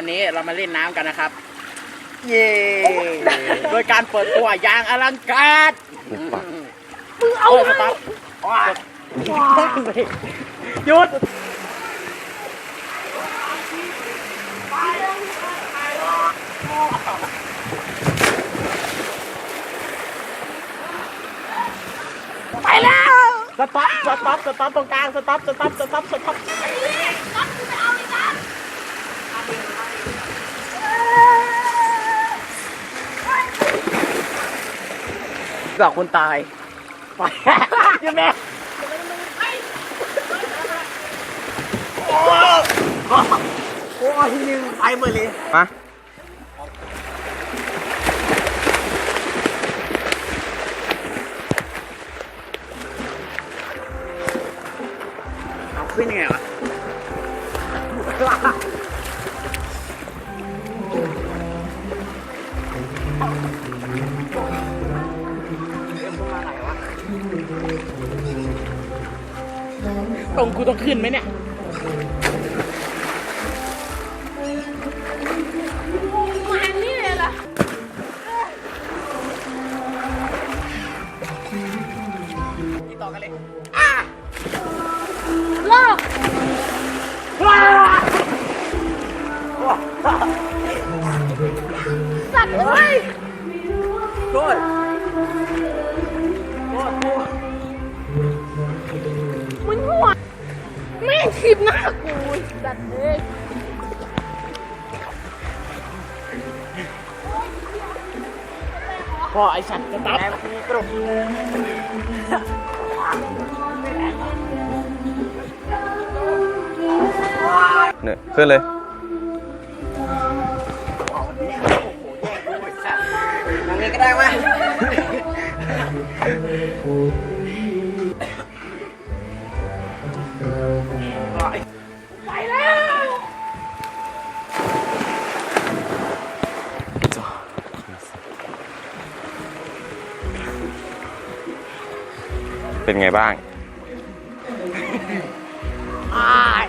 วันนี้เรามาเล่นน้ำกันนะครับ เย้โดยการเปิดตัวอย่างอลังการมึงเอาสต๊อปหยุดไปแล้ว สต๊อป สต๊อป สต๊อปตรงกลาง สต๊อป สต๊อป สต๊อป สต๊อป กับคนตายไปยังแม่โอ้โหทีนึงไปหมดเลยมาเอาขึ้นยังไงวะ ตรงกูต้องขึ้นไหมเนี่ย มานี่เลยล่ะนี่ต่อกันเลยรอบสัตว์เอ้ยโทษโทษโทษ ม่งถีบหน้ากูสัตว์เอ้ยพ่อไอ้สัตว์จะตับกรุบเนี่ยขึ้นเลยทางนี้ก็ได้ไหม เป็นไงบ้างอ้าย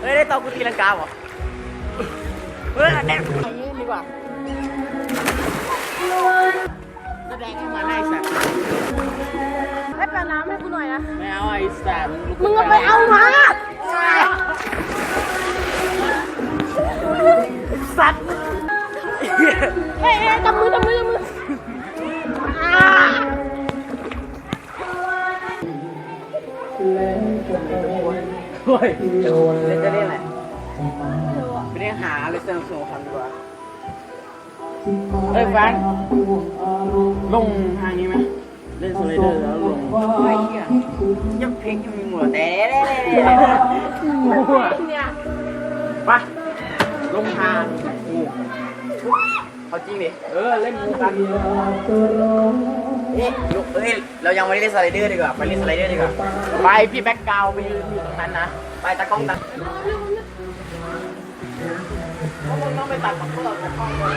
เฮ้ยได้ตอนกูตีลังกาเหรอเฮ้ยแดงไปยืนดีกว่าแสดงให้มาได้สัตว์ให้แปลน้ำให้กูหน่อยนะ ไม่เอาไอ้สัตว์มึงก็ไปเอามา ยเล่นจะเล่นอะไรไม่ได้หาเลยสนุกสนุกทำดีกว่าเฮ้ยแฟนลงทางนี้ไหมเล่นสไลเดอร์แล้วลงไอ้เหี้ยยังเพลงยังมีหมดแต่เด้เด้เด้เด้เนี่ยไปลงทางงูเอาจริงดิเออเล่นงูกันเอ๊ะลุกเอ้ยเรายังไม่ได้เล่นสไลเดอร์ดีกว่าไปเล่นสไลเดอร์ดีกว่าไปพี่แบ็กกราวด์ไปยืนอยู่ตรงนั้นนะ ไปตากล้องตัดเพราะมึงต้องไปตัดกับพวกเราตากล้องเลย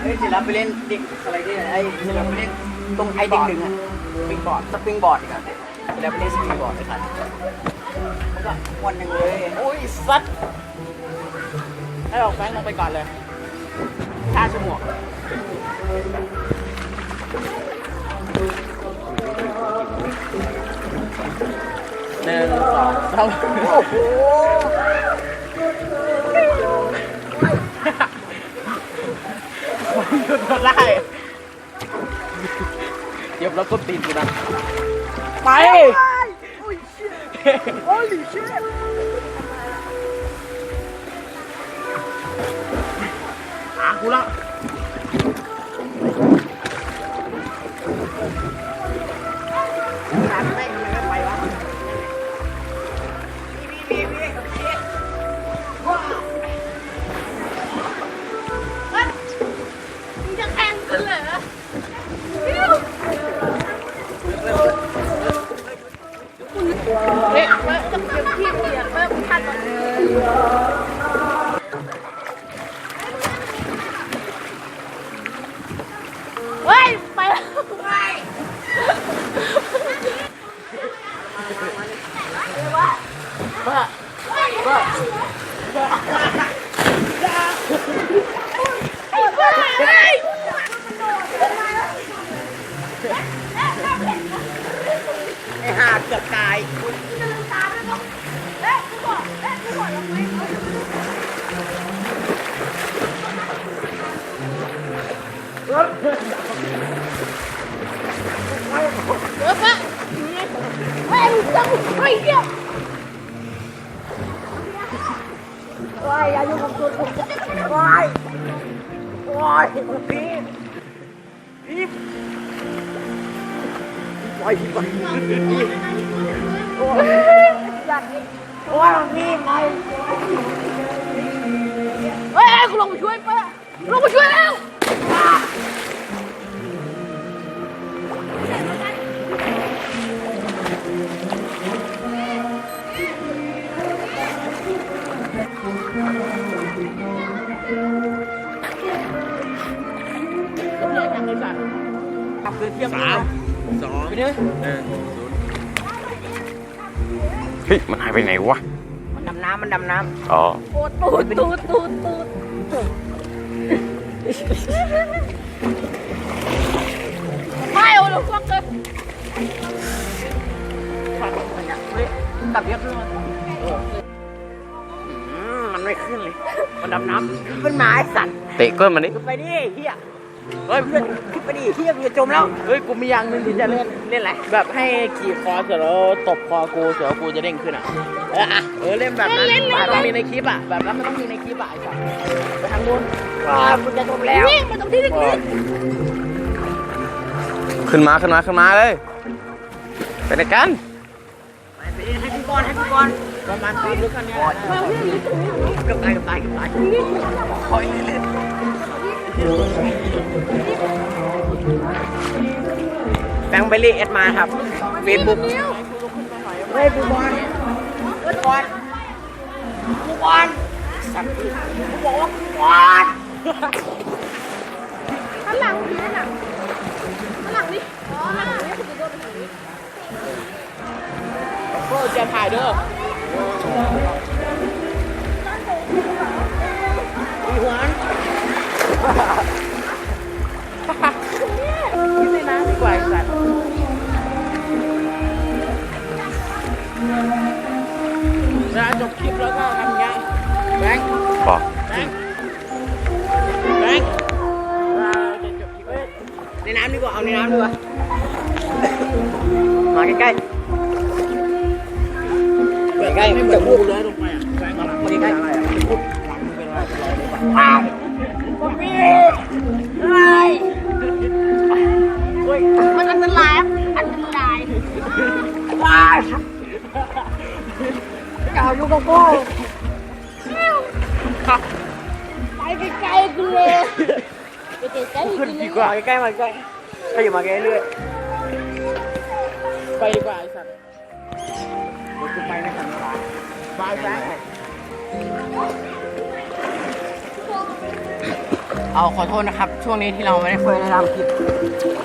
เฮ้ยเสร็จแล้วไปเล่นดิกสไลเดอร์ไอ้เสร็จแล้วไปเล่นตรงไอ้ดึงดึงอะสปริงบอร์ดสปริงบอร์ดดีกว่าเสร็จแล้วไปเล่นสปริงบอร์ดไอ้สัตว์มันก็วันหนึ่งเลยโอ้ยสัตว์ให้บอกแฟนลงไปก่อนเลยค่าชั่วโหนึ่งสองสามโอ้โหหยุดมาได้เดี๋ยวเราก็ตีนกูนะไป Holy shit! หากูละ เฮ้ยเฮ้ยจะเก็บที่เสียเพิ่มทันก่อนเฮ้ยไปแล้วไปไอ้ห่าเกือบตาย เฮ้ยมึงต้องเฮ้ยเหี้ยว้ายอย่าอยู่กับตัวผมว้ายว้ายพี่พี่ปล่อยพี่ปล่อยพี่สัตว์นี่โอ้ยพี่ไปเฮ้ยกูลงไปช่วยปะลงไปช่วยแล้ว ขับคือเทียบสามสองไปเลยเฮ้ย มันหายไปไหนวะ มันดำน้ำมันดำน้อ๋อโอ้ตูดตูดตูดตูดไม่เอาลงฟักเลยำเฮ้ยกลับเยอะ ดำน้ำเป็นหมาไอ้สัตว์เตะก้นมันดิขึ้นไปดิเฮียเฮ้ยเพื่อนขึ้นไปดิเฮียกูจะจมแล้วเฮ้ยกูมีอย่างหนึ่งที่จะเล่นเล่นอะไรแบบให้ขี่คอเสร็จแล้วตบคอกูเสร็จแล้วกูจะเด้งขึ้นอะเอออะเออเล่นแบบนั้นมันต้องมีในคลิปอะแบบนั้นมันต้องมีในคลิปอะไอ้สัสไปทางนู้นว้ากูจะจมแล้วนี่มันตรงที่นี่ขึ้นมาขึ้นมาขึ้นมาเลยไปไหนกันไปดิให้พี่บอลให้พี่บอล ประมาณความลึกอันเนี้ยเกือบตายเกือบตายเกือบตายคอยเล่นแบงค์เบลลี่เอ็ดมาครับเฟซบุ๊กเฮ้ยกูบอลกูบอลกูบอลสัตว์กูบอกว่ากูบอลข้างหลังนี่นั่นน่ะข้างหลังนี่อ๋อข้างหลังนี่คือโดนไปทางนี้โอ้จะถ่ายเด้ออี คิดในน้ำดีกว่าสัสเวลาจบคลิปแล้วก็ทำไงแบงค์บอกแบงค์แบงค์เวลาจะจบคลิปเอ้ยในน้ำดีกว่า เอาในน้ำดีกว่า มาใกล้ๆใกล้ๆไม่ไม่เหมืจะอนพูกูดเลยลงไปอะแบงค์มาใกล้ๆอะไรพูดว้าวมันอันตรายอันรายว้ายจะเอาอยู่กับกูไปไกลๆกูเปลๆกูขึ้นเลดีย กว่าใกล้ๆมาใกล้ก็อยู่มาใกล้เรื่อยไปดีกว่าไอ้สัสเดี๋ยวกูไปในคันนี้บา เอาขอโทษนะครับ ช่วงนี้ที่เราไม่ได้เคยได้ทำคลิป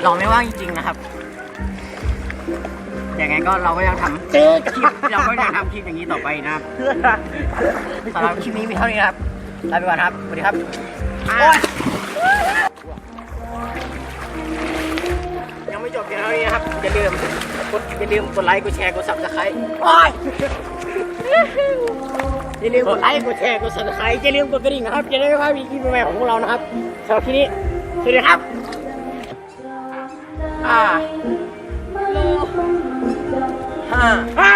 เราไม่ว่างจริงๆนะครับอย่างไงก็เราก็ยังทำคลิปเราก็ยังทำคลิปอย่างนี้ต่อไปนะครับสำหรับคลิปนี้มีเท่านี้นะครับลาไปก่อนครับสวัสดีครับโอ๊ยยังไม่จบเพียงเท่านี้นะครับอย่าลืมกดอย่าลืมกดไลค์กดแชร์กดซับสไครต์โอย่าลืมกดไลค์กดแชร์กดซับสไครต์อย่าลืมกดกระดิ่งนะครับจะได้ไม่พลาดวิดีโอใหม่ๆของพวกเรานะครับสำหรับที่นี้สวัสดีครับอ่าโลห้า